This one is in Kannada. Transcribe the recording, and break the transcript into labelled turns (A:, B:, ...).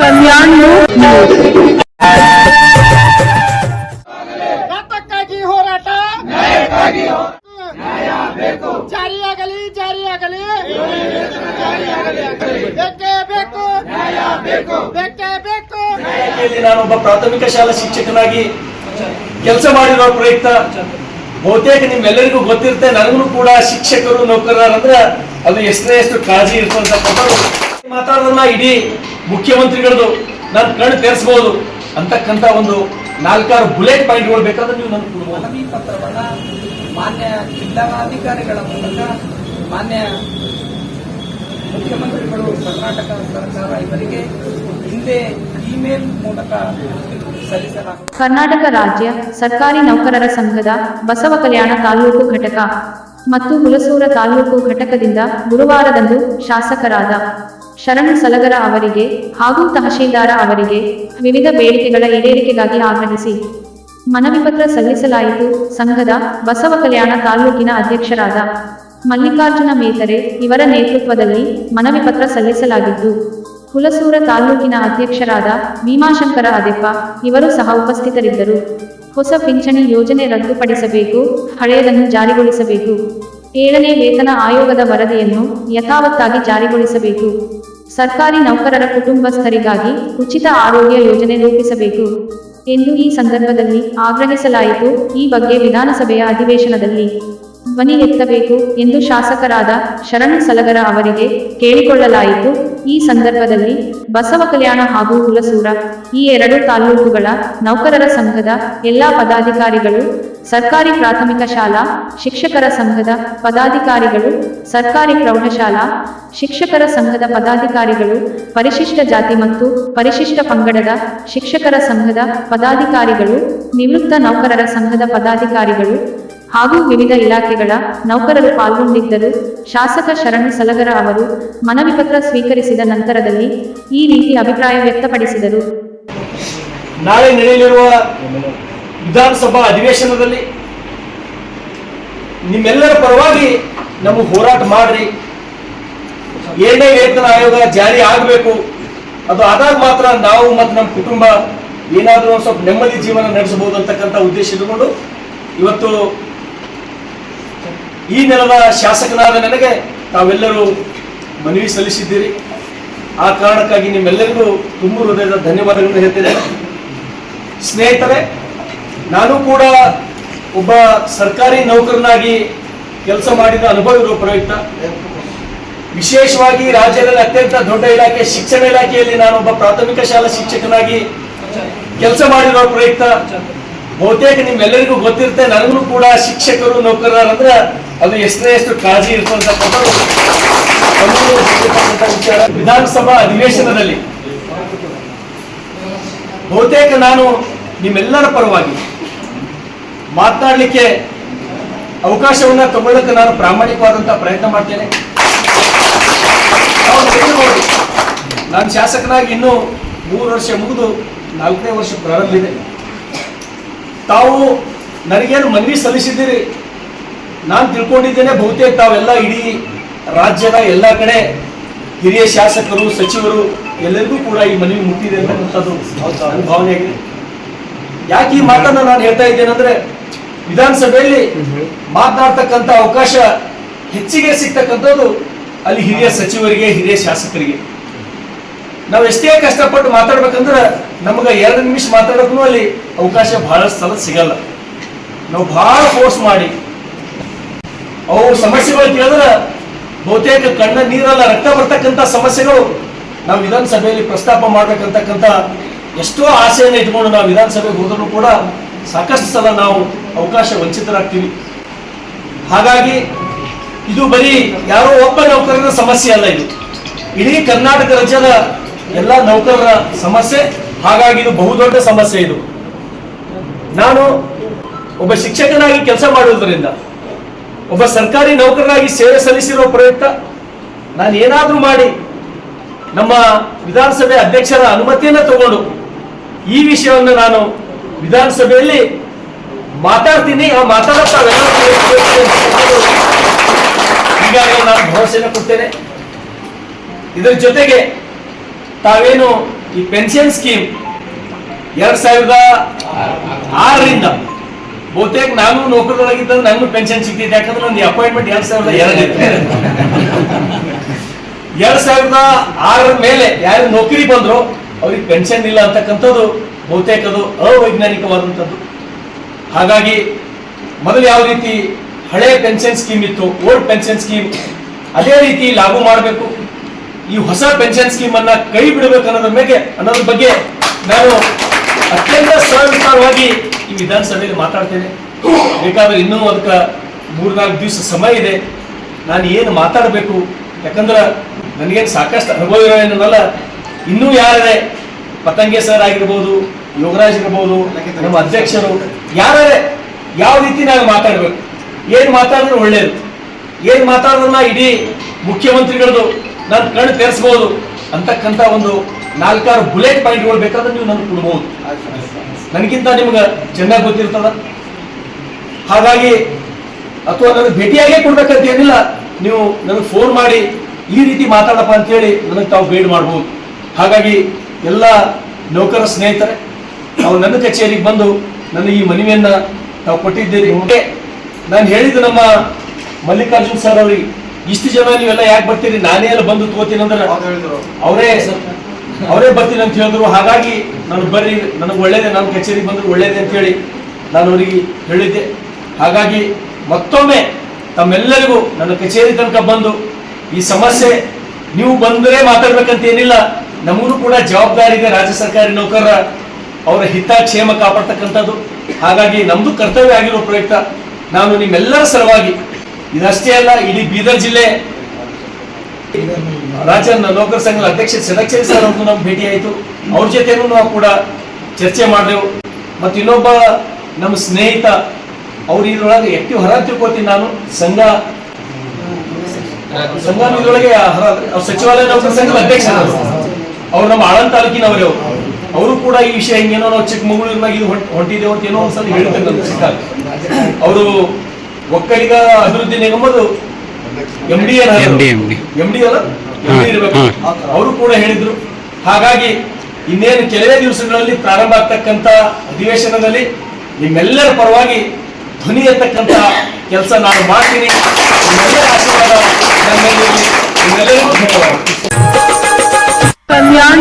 A: ಕಲ್ಯಾಣ್
B: ಹೋರಾಟ. ಜಾರಿಯಾಗಲಿ ಜಾರಿಯಾಗಲಿ. ಬೇಕೇ ಬೇಕು. ಬೇಕೇ ಬೇಕು.
C: ನಾನೊಬ್ಬ ಪ್ರಾಥಮಿಕ ಶಾಲಾ ಶಿಕ್ಷಕನಾಗಿ ಕೆಲಸ ಮಾಡಿರೋ ಪ್ರಯುಕ್ತ ಬಹುತೇಕ ನಿಮ್ಮೆಲ್ಲರಿಗೂ ಗೊತ್ತಿರುತ್ತೆ ನನಗೂ ಕೂಡ ಶಿಕ್ಷಕರು ನೌಕರರಂದ್ರೆ ಅದು ಎಷ್ಟೇ ಎಷ್ಟು ಕಾಳಜಿ ಇರ್ತಕ್ಕಂಥದ್ದು ಮಾತಾಡೋದನ್ನ ಇಡೀ ಮುಖ್ಯಮಂತ್ರಿಗಳದು ನಾನು ಕಣ್ಣು ತೆರೆಸಬಹುದು ಅಂತಕ್ಕಂತ ಒಂದು ನಾಲ್ಕಾರು ಬುಲೆಟ್ ಪಾಯಿಂಟ್ಗಳು ಬೇಕಾದ್ರೆ ನೀವು ನನ್ನ ಕೊಡ್ಬೋದು
D: ಮನವಿ ಪತ್ರವನ್ನ ಮಾನ್ಯ ಜಿಲ್ಲಾಧಿಕಾರಿಗಳ ಮೂಲಕ ಮಾನ್ಯ ಮುಖ್ಯಮಂತ್ರಿಗಳು ಕರ್ನಾಟಕ ಸರ್ಕಾರ ಇವರಿಗೆ ಹಿಂದೆ ಇಮೇಲ್ ಮೂಲಕ
E: ಕರ್ನಾಟಕ ರಾಜ್ಯ ಸರ್ಕಾರಿ ನೌಕರರ ಸಂಘದ ಬಸವ ಕಲ್ಯಾಣ ತಾಲೂಕು ಘಟಕ ಮತ್ತು ಹುಲಸೂರ ತಾಲೂಕು ಘಟಕದಿಂದ ಗುರುವಾರದಂದು ಶಾಸಕರಾದ ಶರಣು ಸಲಗರ ಅವರಿಗೆ ಹಾಗೂ ತಹಶೀಲ್ದಾರ ಅವರಿಗೆ ವಿವಿಧ ಬೇಡಿಕೆಗಳ ಈಡೇರಿಕೆಗಾಗಿ ಆಗ್ರಹಿಸಿ ಮನವಿ ಪತ್ರ ಸಲ್ಲಿಸಲಾಯಿತು ಸಂಘದ ಬಸವ ಕಲ್ಯಾಣ ತಾಲೂಕಿನ ಅಧ್ಯಕ್ಷರಾದ ಮಲ್ಲಿಕಾರ್ಜುನ ಮೇತರೆ ಇವರ ನೇತೃತ್ವದಲ್ಲಿ ಮನವಿ ಪತ್ರ ಸಲ್ಲಿಸಲಾಗಿದ್ದು, ಹುಲಸೂರ ತಾಲೂಕಿನ ಅಧ್ಯಕ್ಷರಾದ ಭೀಮಾಶಂಕರ ಅದೆಪ್ಪ ಇವರು ಸಹ ಉಪಸ್ಥಿತರಿದ್ದರು. ಹೊಸ ಪಿಂಚಣಿ ಯೋಜನೆ ರದ್ದುಪಡಿಸಬೇಕು, ಹಳೆಯದನ್ನು ಜಾರಿಗೊಳಿಸಬೇಕು. ಏಳನೇ ವೇತನ ಆಯೋಗದ ವರದಿಯನ್ನು ಯಥಾವತ್ತಾಗಿ ಜಾರಿಗೊಳಿಸಬೇಕು. ಸರ್ಕಾರಿ ನೌಕರರ ಕುಟುಂಬಸ್ಥರಿಗಾಗಿ ಉಚಿತ ಆರೋಗ್ಯ ಯೋಜನೆ ರೂಪಿಸಬೇಕು ಎಂದು ಈ ಸಂದರ್ಭದಲ್ಲಿ ಆಗ್ರಹಿಸಲಾಯಿತು ಈ ಬಗ್ಗೆ ವಿಧಾನಸಭೆಯ ಅಧಿವೇಶನದಲ್ಲಿ. ಧ್ವನಿ ಎತ್ತಬೇಕು ಎಂದು ಶಾಸಕರಾದ ಶರಣ ಸಲಗರ ಅವರಿಗೆ ಕೇಳಿಕೊಳ್ಳಲಾಯಿತು. ಈ ಸಂದರ್ಭದಲ್ಲಿ ಬಸವ ಕಲ್ಯಾಣ ಹಾಗೂ ಹುಲಸೂರ ಈ ಎರಡು ತಾಲೂಕುಗಳ ನೌಕರರ ಸಂಘದ ಎಲ್ಲಾ ಪದಾಧಿಕಾರಿಗಳು, ಸರ್ಕಾರಿ ಪ್ರಾಥಮಿಕ ಶಾಲಾ, ಶಿಕ್ಷಕರ ಸಂಘದ ಪದಾಧಿಕಾರಿಗಳು, ಸರ್ಕಾರಿ ಪ್ರೌಢಶಾಲಾ, ಶಿಕ್ಷಕರ ಸಂಘದ ಪದಾಧಿಕಾರಿಗಳು, ಪರಿಶಿಷ್ಟ ಜಾತಿ ಮತ್ತು ಪರಿಶಿಷ್ಟ ಪಂಗಡದ ಶಿಕ್ಷಕರ ಸಂಘದ ಪದಾಧಿಕಾರಿಗಳು, ನಿವೃತ್ತ ನೌಕರರ ಸಂಘದ ಪದಾಧಿಕಾರಿಗಳು ಹಾಗೂ ವಿವಿಧ ಇಲಾಖೆಗಳ ನೌಕರರು ಪಾಲ್ಗೊಂಡಿದ್ದರು. ಶಾಸಕ ಶರಣು ಸಲಗರ ಅವರು ಮನವಿ ಪತ್ರ ಸ್ವೀಕರಿಸಿದ ನಂತರದಲ್ಲಿ ಈ ರೀತಿ ಅಭಿಪ್ರಾಯ ವ್ಯಕ್ತಪಡಿಸಿದರು.
C: ನಾಳೆ ನಡೆಯಲಿರುವ ವಿಧಾನಸಭಾ ಅಧಿವೇಶನದಲ್ಲಿ ನಿಮ್ಮೆಲ್ಲರ ಪರವಾಗಿ ನಮ್ಮ ಹೋರಾಟ ಮಾಡ್ರಿ. ಏನೇ ವೇತನ ಆಯೋಗ ಜಾರಿ ಆಗಬೇಕು, ಅದು ಆದಾಗ ಮಾತ್ರ ನಾವು ಮತ್ತು ನಮ್ಮ ಕುಟುಂಬ ಏನಾದರೂ ಸ್ವಲ್ಪ ನೆಮ್ಮದಿ ಜೀವನ ನಡೆಸಬಹುದು ಅಂತಕ್ಕಂಥ ಉದ್ದೇಶ ಇಟ್ಟುಕೊಂಡು ಇವತ್ತು ಈ ನೆಲದ ಶಾಸಕನಾದ ನನಗೆ ತಾವೆಲ್ಲರೂ ಮನವಿ ಸಲ್ಲಿಸಿದ್ದೀರಿ. ಆ ಕಾರಣಕ್ಕಾಗಿ ನಿಮ್ಮೆಲ್ಲರಿಗೂ ತುಂಬ ಹೃದಯದ ಧನ್ಯವಾದಗಳನ್ನು ಹೇಳ್ತೇನೆ. ಸ್ನೇಹಿತರೆ, ನಾನು ಕೂಡ ಒಬ್ಬ ಸರ್ಕಾರಿ ನೌಕರನಾಗಿ ಕೆಲಸ ಮಾಡಿದ ಅನುಭವ ಇರುವ ಪ್ರಯುಕ್ತ. ವಿಶೇಷವಾಗಿ ರಾಜ್ಯದಲ್ಲಿ ಅತ್ಯಂತ ದೊಡ್ಡ ಇಲಾಖೆ, ಶಿಕ್ಷಣ ಇಲಾಖೆಯಲ್ಲಿ ಒಬ್ಬ ಪ್ರಾಥಮಿಕ ಶಾಲಾ ಶಿಕ್ಷಕನಾಗಿ ಕೆಲಸ ಮಾಡಿರುವ ಪ್ರಯುಕ್ತ. ಬಹುತೇಕ ನಿಮ್ಮೆಲ್ಲರಿಗೂ ಗೊತ್ತಿರುತ್ತೆ, ನನಗೂ ಕೂಡ ಶಿಕ್ಷಕರು ನೌಕರರಂದ್ರೆ ಅದು ಎಷ್ಟನೇ ಎಷ್ಟು ಕಾಳಜಿ ಇರ್ತಕ್ಕಂಥದ್ದು ವಿಚಾರ. ವಿಧಾನಸಭಾ ಅಧಿವೇಶನದಲ್ಲಿ ಬಹುತೇಕ ನಾನು ನಿಮ್ಮೆಲ್ಲರ ಪರವಾಗಿ ಮಾತನಾಡಲಿಕ್ಕೆ ಅವಕಾಶವನ್ನ ತಗೊಳ್ಳಕ್ಕೆ ನಾನು ಪ್ರಾಮಾಣಿಕವಾದಂತಹ ಪ್ರಯತ್ನ ಮಾಡ್ತೇನೆ. ನಾನು ಶಾಸಕನಾಗಿ ಇನ್ನೂ ಮೂರು ವರ್ಷ ಮುಗಿದು ನಾಲ್ಕನೇ ವರ್ಷ ಪ್ರಾರಂಭ ಇದೆ. ತಾವು ನನಗೇನು ಮನವಿ ಸಲ್ಲಿಸಿದ್ದೀರಿ? ನಾನು ತಿಳ್ಕೊಂಡಿದ್ದೇನೆ ಬಹುತೇಕ ತಾವೆಲ್ಲ ಇಡೀ ರಾಜ್ಯದ ಎಲ್ಲ ಕಡೆ ಹಿರಿಯ ಶಾಸಕರು, ಸಚಿವರು ಎಲ್ಲರಿಗೂ ಕೂಡ ಈ ಮನವಿ ಮುಟ್ಟಿದೆ ಅನ್ನುವಂಥದ್ದು ನನ್ನ ಭಾವನೆಯಾಗಿದೆ. ಯಾಕೆ ಈ ಮಾತನ್ನ ನಾನು ಹೇಳ್ತಾ ಇದ್ದೇನೆಂದ್ರೆ ವಿಧಾನಸಭೆಯಲ್ಲಿ ಮಾತನಾಡ್ತಕ್ಕಂಥ ಅವಕಾಶ ಹೆಚ್ಚಿಗೆ ಸಿಗ್ತಕ್ಕಂಥದ್ದು ಅಲ್ಲಿ ಹಿರಿಯ ಸಚಿವರಿಗೆ, ಹಿರಿಯ ಶಾಸಕರಿಗೆ. ನಾವು ಎಷ್ಟೇ ಕಷ್ಟಪಟ್ಟು ಮಾತಾಡ್ಬೇಕಂದ್ರೆ ನಮಗೆ ಎರಡು ನಿಮಿಷ ಮಾತಾಡೋಕ್ಕೂ ಅಲ್ಲಿ ಅವಕಾಶ ಬಹಳ ಸಲ ಸಿಗಲ್ಲ. ನಾವು ಬಹಳ ಫೋರ್ಸ್ ಮಾಡಿ ಅವು ಸಮಸ್ಯೆಗಳು ಕೇಳಿದ್ರೆ ಬಹುತೇಕ ಕಣ್ಣ ನೀರಲ್ಲ ರಕ್ತ ಬರ್ತಕ್ಕಂಥ ಸಮಸ್ಯೆಗಳು ನಾವು ವಿಧಾನಸಭೆಯಲ್ಲಿ ಪ್ರಸ್ತಾಪ ಮಾಡ್ಬೇಕಂತಕ್ಕಂಥ ಎಷ್ಟೋ ಆಸೆಯನ್ನು ಇಟ್ಕೊಂಡು ನಾವು ವಿಧಾನಸಭೆಗೆ ಹೋದರೂ ಕೂಡ ಸಾಕಷ್ಟು ಸಲ ನಾವು ಅವಕಾಶ ವಂಚಿತರಾಗ್ತೀವಿ. ಹಾಗಾಗಿ ಇದು ಬರೀ ಯಾರೋ ಒಬ್ಬ ನೌಕರರ ಸಮಸ್ಯೆ ಅಲ್ಲ ಇದು. ಇಡೀ ಕರ್ನಾಟಕ ರಾಜ್ಯದ ಎಲ್ಲ ನೌಕರರ ಸಮಸ್ಯೆ, ಹಾಗಾಗಿ ಇದು ಬಹುದೊಡ್ಡ ಸಮಸ್ಯೆ ಇದು. ನಾನು ಒಬ್ಬ ಶಿಕ್ಷಕನಾಗಿ ಕೆಲಸ ಮಾಡುವುದರಿಂದ ಒಬ್ಬ ಸರ್ಕಾರಿ ನೌಕರರಾಗಿ ಸೇವೆ ಸಲ್ಲಿಸಿರುವ ಪ್ರಯುಕ್ತ ನಾನು ಏನಾದರೂ ಮಾಡಿ ನಮ್ಮ ವಿಧಾನಸಭೆ ಅಧ್ಯಕ್ಷರ ಅನುಮತಿಯನ್ನು ತಗೊಂಡು ಈ ವಿಷಯವನ್ನು ನಾನು ವಿಧಾನಸಭೆಯಲ್ಲಿ ಮಾತಾಡ್ತೀನಿ. ಆ ಮಾತಾಡೋ ತಾವೆಲ್ಲರೂ ಕೇಳಿಸ್ಕೊಳ್ತೀರಿ ಅಂತ ಈಗಾಗಲೇ ನಾನು ಭರವಸೆಯನ್ನು ಕೊಡ್ತೇನೆ. ಇದರ ಜೊತೆಗೆ ತಾವೇನು ಈ ಪೆನ್ಷನ್ ಸ್ಕೀಮ್ ಎರಡ್ ಸಾವಿರದ ಆರರಿಂದ ಬಹುತೇಕ ನಾನು ನೌಕರದೊಳಗಿದ್ದಾಗ ನನಗೂ ಪೆನ್ಷನ್ ಸಿಗ್ತಿದೆ ಯಾಕಂದ್ರೆ ಒಂದು ಅಪಾಯಿಂಟ್ಮೆಂಟ್ ಎರಡ್ ಸಾವಿರದ ಎರಡು ಎರಡ್ ಸಾವಿರದ ಆರರ ಮೇಲೆ ಯಾರು ನೌಕರಿ ಬಂದ್ರು ಅವ್ರಿಗೆ ಪೆನ್ಷನ್ ಇಲ್ಲ ಅಂತಕ್ಕಂಥದ್ದು ಬಹುತೇಕ ಅದು ಅವೈಜ್ಞಾನಿಕವಾದಂಥದ್ದು. ಹಾಗಾಗಿ ಮೊದಲು ಯಾವ ರೀತಿ ಹಳೆ ಪೆನ್ಷನ್ ಸ್ಕೀಮ್ ಇತ್ತು ಓಲ್ಡ್ ಪೆನ್ಷನ್ ಸ್ಕೀಮ್ ಅದೇ ರೀತಿ ಲಾಗು ಮಾಡಬೇಕು. ಈ ಹೊಸ ಪೆನ್ಷನ್ ಸ್ಕೀಮ್ ಅನ್ನ ಕೈ ಬಿಡಬೇಕು ಅನ್ನೋದ್ರ ಮೇಲೆ ಅನ್ನೋದ್ರ ಬಗ್ಗೆ ನಾನು ಅತ್ಯಂತ ಸವಿಸ್ತಾರವಾಗಿ ಈ ವಿಧಾನಸಭೆಯಲ್ಲಿ ಮಾತಾಡ್ತೇನೆ. ಬೇಕಾದ್ರೆ ಇನ್ನೂ ಅದಕ್ಕೆ ಮೂರ್ನಾಲ್ಕು ದಿವಸ ಸಮಯ ಇದೆ. ನಾನು ಏನು ಮಾತಾಡಬೇಕು? ಯಾಕಂದ್ರೆ ನನಗೇನು ಸಾಕಷ್ಟು ಅನುಭವ ಇರೋನಲ್ಲ ಇನ್ನೂ ಯಾರೇ ಪತಂಗೆ ಸರ್ ಆಗಿರ್ಬೋದು, ಯೋಗರಾಜ್ ಇರ್ಬೋದು, ನಮ್ಮ ಅಧ್ಯಕ್ಷರು ಯಾರೇ ಯಾವ ರೀತಿ ನಾವು ಮಾತಾಡಬೇಕು? ಏನು ಮಾತಾಡಿದ್ರೆ ಒಳ್ಳೇದು. ಏನು ಮಾತಾಡೋದನ್ನ ಇಡೀ ಮುಖ್ಯಮಂತ್ರಿಗಳದು ನಾನು ಕಣ್ಣು ತೆರೆಸ್ಬೋದು. ಅಂತಕ್ಕಂಥ ಒಂದು ನಾಲ್ಕಾರು ಬುಲೆಟ್ ಪಾಯಿಂಟ್ಗಳು ಬೇಕಾದ್ರೆ ನೀವು ನನಗೆ ಕೊಡ್ಬೋದು. ನನಗಿಂತ ನಿಮ್ಗೆ ಚೆನ್ನಾಗಿ ಗೊತ್ತಿರ್ತದ? ಹಾಗಾಗಿ ಅಥವಾ ನನಗೆ ಭೇಟಿಯಾಗೇ ಕೊಡ್ಬೇಕಂತ ಏನಿಲ್ಲ ನೀವು ನನಗೆ ಫೋನ್ ಮಾಡಿ ಈ ರೀತಿ ಮಾತಾಡಪ್ಪ ಅಂತೇಳಿ ನನಗೆ ತಾವು ಗೈಡ್ ಮಾಡ್ಬೋದು. ಹಾಗಾಗಿ ಎಲ್ಲ ನೌಕರ ಸ್ನೇಹಿತರೆ ನಾವು ನನ್ನ ಕಚೇರಿಗೆ ಬಂದು ನನ್ನ ಈ ಮನವಿಯನ್ನ ತಾವು ಕೊಟ್ಟಿದ್ದೀರಿ. ನಾನು ಹೇಳಿದ್ದು ನಮ್ಮ ಮಲ್ಲಿಕಾರ್ಜುನ್ ಸರ್ ಅವ್ರಿಗೆ ಇಷ್ಟು ಜನ ನೀವೆಲ್ಲ ಯಾಕೆ ಬರ್ತೀರಿ? ನಾನೇ ಎಲ್ಲ ಬಂದು ತಗೋತೀನಿ ಅಂದ್ರೆ ಅವರೇ ಅವರೇ ಬರ್ತೀನಿ ಅಂತ ಹೇಳಿದ್ರು. ಹಾಗಾಗಿ ನಾನು ಬರ್ರಿ, ನನಗೆ ಒಳ್ಳೇದೇ, ನಾನು ಕಚೇರಿಗೆ ಬಂದ್ರೆ ಒಳ್ಳೇದೇ ಅಂತ ಹೇಳಿ ನಾನು ಅವರಿಗೆ ಹೇಳಿದ್ದೆ. ಹಾಗಾಗಿ ಮತ್ತೊಮ್ಮೆ ತಮ್ಮೆಲ್ಲರಿಗೂ ನನ್ನ ಕಚೇರಿ ತನಕ ಬಂದು ಈ ಸಮಸ್ಯೆ, ನೀವು ಬಂದರೆ ಮಾತಾಡ್ಬೇಕಂತ ಏನಿಲ್ಲ. ನಮಗೂ ಕೂಡ ಜವಾಬ್ದಾರಿ ಇದೆ ರಾಜ್ಯ ಸರ್ಕಾರಿ ನೌಕರರ ಅವರ ಹಿತ ಕ್ಷೇಮ ಕಾಪಾಡ್ತಕ್ಕಂಥದ್ದು. ಹಾಗಾಗಿ ನಮ್ದು ಕರ್ತವ್ಯ ಆಗಿರೋ ಪ್ರಯುಕ್ತ ನಾನು ನಿಮ್ಮೆಲ್ಲರ ಸಲುವಾಗಿ, ಇದಷ್ಟೇ ಅಲ್ಲ, ಇಡೀ ಬೀದರ್ ಜಿಲ್ಲೆ ರಾಜ್ಯ ನೌಕರ ಸಂಘದ ಅಧ್ಯಕ್ಷ ಸದಕ್ಷರಿ ಸರ್ ಅವ್ರದ್ದು ನಮ್ಗೆ ಭೇಟಿ ಆಯಿತು. ಅವ್ರ ಜೊತೆನೂ ನಾವು ಕೂಡ ಚರ್ಚೆ ಮಾಡಿದೆವು. ಮತ್ತು ಇನ್ನೊಬ್ಬ ನಮ್ಮ ಸ್ನೇಹಿತ, ಅವ್ರು ಇದ್ರೊಳಗೆ ಎಕ್ಟಿವ್ ಹೊರ ತಿಳ್ಕೊತೀನಿ ನಾನು. ಸಂಘ ಸಂಘ ಇದ್ರೊಳಗೆ ಸಚಿವಾಲಯ ನೌಕರ ಸಂಘದ ಅಧ್ಯಕ್ಷ ಅವ್ರು ನಮ್ಮ ಆಳಂದ ತಾಲೂಕಿನವರೇ ಅವರು. ಅವರು ಕೂಡ ಈ ವಿಷಯ ಹಿಂಗೇನೋ ನಾವು ಚಿಕ್ಕಮಗಳೂರಿನಾಗ ಇದು ಹೊಂಟ್- ಹೊಂಟಿದ್ದೇವೆ ಅಂತ ಏನೋ ಒಂದ್ಸಲ ಸಿಕ್ಕಾಗ. ಅವರು ಒಕ್ಕಲಿಗ ಅಭಿವೃದ್ಧಿ ನಿಗಮದು M D
A: MD, MD.
C: M D ಅಲ್ಲ? ಎಂ ಡಿ ಇರಬೇಕು. ಅವರು ಕೂಡ ಹೇಳಿದ್ರು. ಹಾಗಾಗಿ ಇನ್ನೇನು ಕೆಲವೇ ದಿವಸಗಳಲ್ಲಿ ಪ್ರಾರಂಭ ಆಗ್ತಕ್ಕಂತ ಅಧಿವೇಶನದಲ್ಲಿ ನಿಮ್ಮೆಲ್ಲರ ಪರವಾಗಿ ಧ್ವನಿ ಎತ್ತಕ್ಕಂತ ಕೆಲಸ ನಾನು ಮಾಡ್ತೀನಿ. ನಿಮ್ಮೆಲ್ಲರ ಆಶೀರ್ವಾದ ನನ್ನ ನಿಮ್ಮೆಲ್ಲರಿಗೂ ಧನ್ಯವಾದ
A: ಕಲ್ಯಾಣ